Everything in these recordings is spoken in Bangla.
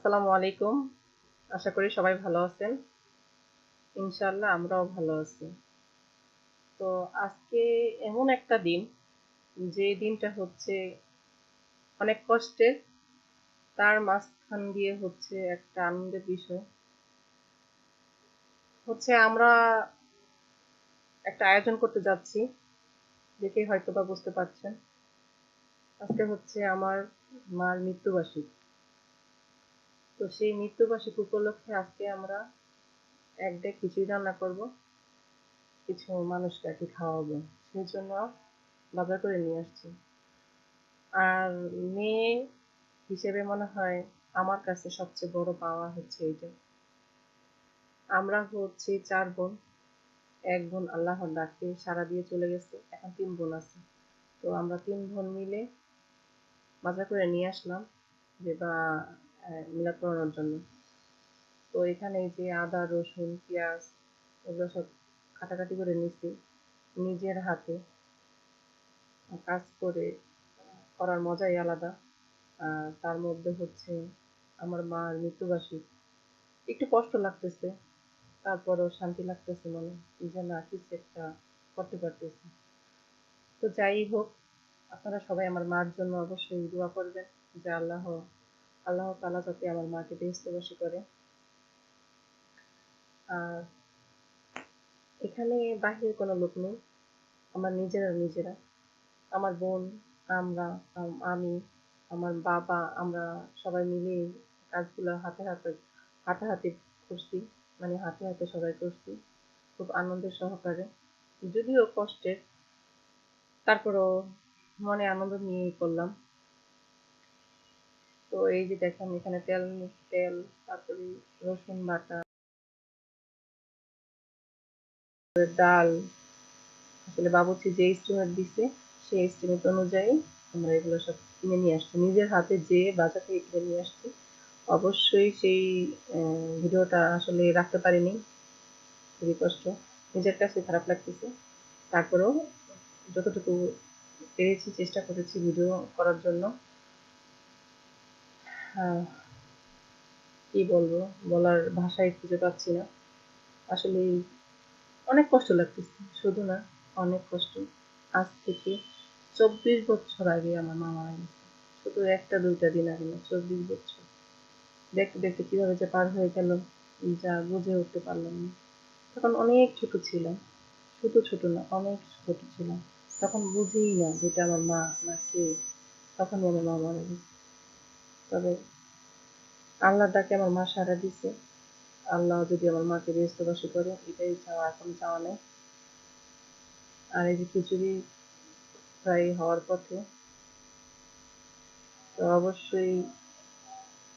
আসসালামু আলাইকুম। আশা করি সবাই ভালো আছেন। ইনশাল্লাহ আমরাও ভালো আছি। তো আজকে এমন একটা দিন, যে দিনটা হচ্ছে অনেক কষ্টের, তার মাঝখান দিয়ে হচ্ছে একটা আনন্দের বিষয়। হচ্ছে আমরা একটা আয়োজন করতে যাচ্ছি দেখে হয়তো বা বুঝতে পারছেন। আজকে হচ্ছে আমার মার মৃত্যুবার্ষিকী। তো সেই মৃত্যুবার্ষিক উপলক্ষে আজকে আমরা এক কিছুই রান্না করব। কিছু মানুষকে আর কি খাওয়াবো। সেই জন্য বাজার করে নিয়ে আসছি। আর মেয়ে হিসেবে মনে হয় আমার কাছে সবচেয়ে বড় পাওয়া হচ্ছে এইটা। আমরা হচ্ছে চার বোন। এক বোন আল্লাহর ডাকে সারা দিয়ে চলে গেছে। এখন তিন বোন আছে। তো আমরা তিন বোন মিলে বাজার করে নিয়ে আসলাম। যে বা মিলাদ করানোর জন্য। তো এখানে যে আদা, রসুন, পেঁয়াজ, এগুলো সব কাটাকাটি করে নিছি নিজের হাতে। কাজ করে করার মজাই আলাদা। তার মধ্যে হচ্ছে আমার মার মৃত্যুবার্ষিক। একটু কষ্ট লাগতেছে, তারপরও শান্তি লাগতেছে মনে, যে না, কিছু একটা করতে পারতেছি। তো যাই হোক, আপনারা সবাই আমার মার জন্য অবশ্যই দোয়া করবেন, যে আল্লাহ আল্লাহ তালা যাতে আমার মাকে বেহস্তবাসী করে। আর এখানে বাহিরের কোনো লোক নেই। আমার নিজেরা নিজেরা। আমার বোন, আমরা, আমি আমার বাবা, আমরা সবাই মিলে কাজগুলো হাতে হাতে হাতে করছি। মানে হাতে হাতে সবাই করছি। খুব আনন্দের সহকারে। যদিও কষ্টের, তারপরও মনে আনন্দ নিয়েই করলাম। তো এই যে দেখেন, এখানে তেল তেল, তারপরে রসুন বাটা ডাল। আসলে বাবুচি যে এস্টিমেট দিছে, সেই এস্টিমেট অনুযায়ী আমরা এগুলো সব কিনে নিয়ে আসছি। নিজের হাতে যে বাজার থেকে কিনে নিয়ে আসছি, অবশ্যই সেই ভিডিওটা আসলে রাখতে পারিনি। খুবই কষ্ট। নিজের কাছে খারাপ লাগতেছে। তারপরেও যতটুকু পেরেছি, চেষ্টা করেছি ভিডিও করার জন্য। কি বলব? বলার ভাষায় খুঁজে পাচ্ছি না। আসলে অনেক কষ্ট লাগতেছে। শুধু না, অনেক কষ্ট। আজ থেকে চব্বিশ বছর আগে আমার মা মারা গেছে। শুধু একটা, দুইটা দিন আগে না, চব্বিশ বছর। দেখতে দেখতে কীভাবে যে পার হয়ে গেল, যা বুঝে উঠতে পারলাম না। তখন অনেক ছোট ছিলাম। শুধু ছোট না, অনেক ছোট ছিলাম। তখন বুঝিই না যেটা আমার মা না কে। তখন আমার মা মারা গেছে। তবে আল্লাহ ডাকে আমার মা সারা দিছে? আল্লাহ যদি আমার মাকে ব্যস্তবাসী করে, এটাই চাওয়া এখন চাওয়া নেই। আর এই যে খিচুড়ি প্রায় হওয়ার পথে, তো অবশ্যই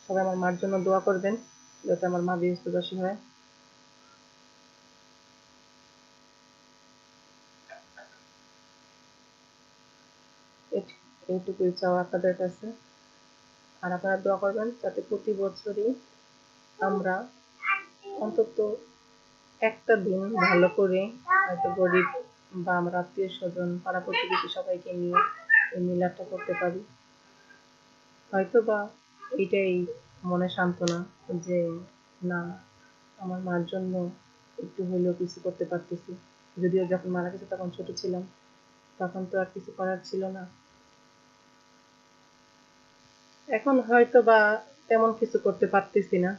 সবাই আমার মার জন্য দোয়া করবেন, যাতে আমার মা বৃহস্পতিবাসী হয়। এইটুকুই চাওয়া আপনাদের কাছে। আর আপনারা দোয়া করবেন যাতে প্রতি বছরই আমরা অন্তত একটা দিন ভালো করে হয়তো গরিব বা আমার আত্মীয় স্বজন, পাড়া প্রতিবেশী সবাইকে নিয়ে এই মিলাদটা করতে পারি। হয়তো বা এটাই মনে সান্ত্বনা যে, না, আমার মার জন্য একটু হলেও কিছু করতে পারতেছি। যদিও যখন মারা গেছে তখন ছোট ছিলাম, তখন তো আর কিছু করার ছিল না। এখন হয়তো বা তেমন কিছু করতে পারতেছি না।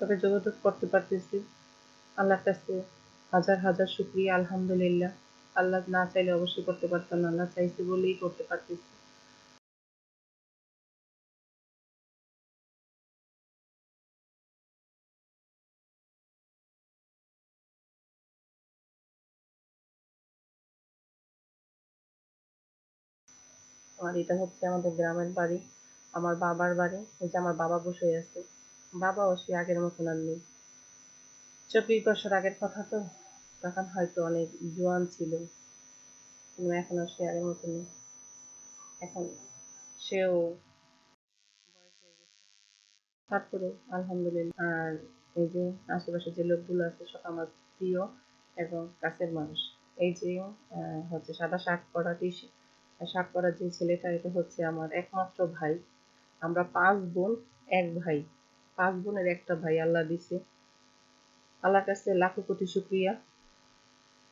তবে যোগাযোগ করতে পারতেছি। আল্লাহর কাছে হাজার হাজার শুক্রিয়া, আলহামদুলিল্লাহ। আল্লাহ না চাইলে অবশ্যই করতে পারতাম না, আল্লাহ চাইছে বলেই করতে পারতেছি। আর এটা হচ্ছে আমাদের গ্রামের বাড়ি, আমার বাবার বাড়ি, এই যে আমার বাবা বসে আছে। বাবাও সে আগের মতন আর নেই। চব্বিশ বছর আগের কথা তো, তখন হয়তো অনেক জোয়ান ছিল। এখন আর সে আগের মতো নেই। এখন সেও তারপরে আলহামদুলিল্লাহ, আর এই যে আশেপাশে যে লোকগুলো আছে, সব আমার প্রিয় এবং কাছের মানুষ। এই যে হচ্ছে সাদা শার্ট পরা টি শার্ট পরা যে ছেলেটা, এটা হচ্ছে আমার একমাত্র ভাই। আমরা পাঁচ বোন, এক ভাই। পাঁচ বোনের একটা ভাই আল্লাহ দিছে। আল্লাহর কাছে লাখো কোটি শুক্রিয়া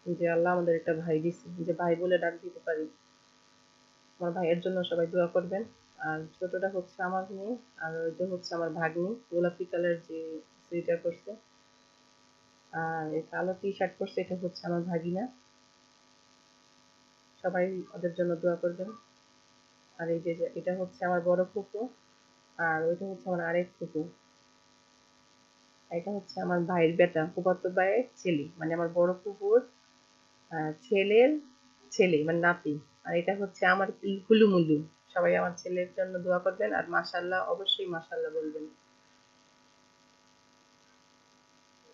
যে আল্লাহ আমাদের একটা ভাই দিছে। যে ভাই বলে ডাক দিতে পারি। আমার ভাইয়ের জন্য সবাই দোয়া করবেন। আর ছোটটা হচ্ছে আমার মেয়ে, আর ওইটা হচ্ছে আমার ভাগ্নি, গোলাপি কালার যে সোয়েটার করছে আর এই কালো টি শার্ট পরছে, এটা হচ্ছে আমার ভাগিনা। সবাই ওদের জন্য দোয়া করবেন। আর এই যে এটা হচ্ছে আমার বড় ফুপু, আর ওইটা হচ্ছে আমার আরেক ফুপু। এটা হচ্ছে আমার ভাইয়ের বেটা ফুফাতো ভাইয়ের ছেলে মানে আমার বড় ফুপুর ছেলের ছেলে মানে নাতি। আর এটা হচ্ছে আমার কুলুমুলু সবাই আমার ছেলের জন্য দোয়া করবেন, আর মাশাল্লাহ অবশ্যই মাশাল্লাহ বলবেন।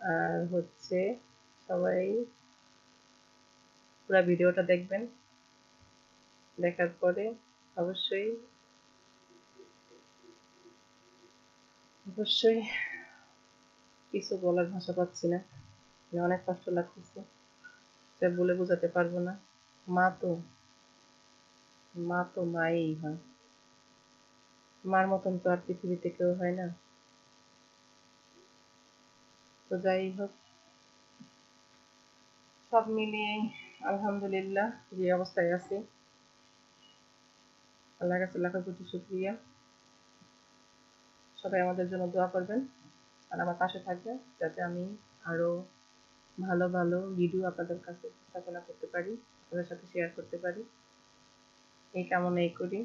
আর হচ্ছে সবাই পুরো ভিডিওটা দেখবেন। দেখার পরে অবশ্যই অবশ্যই কিছু বলার ভাষা পাচ্ছি না। মানে অনেক কষ্ট লাগতেছে। এটা বলে বোঝাতে পারব না। মা তো মা তো মাই হয়। মার মতন তো আর পৃথিবীতে কেউ হয় না। তো যাই হোক, সব মিলিয়ে আলহামদুলিল্লাহ যে অবস্থায় আছি। আল্লাহর কাছে লাখো কোটি শুক্রিয়া। সবাই আমাদের জন্য দোয়া করবেন আর আমার পাশে থাকবে যাতে আমি আরও ভালো ভালো ভিডিও আপনাদের কাছে উপস্থাপনা করতে পারি, আপনাদের সাথে শেয়ার করতে পারি। এই কামনাই করি।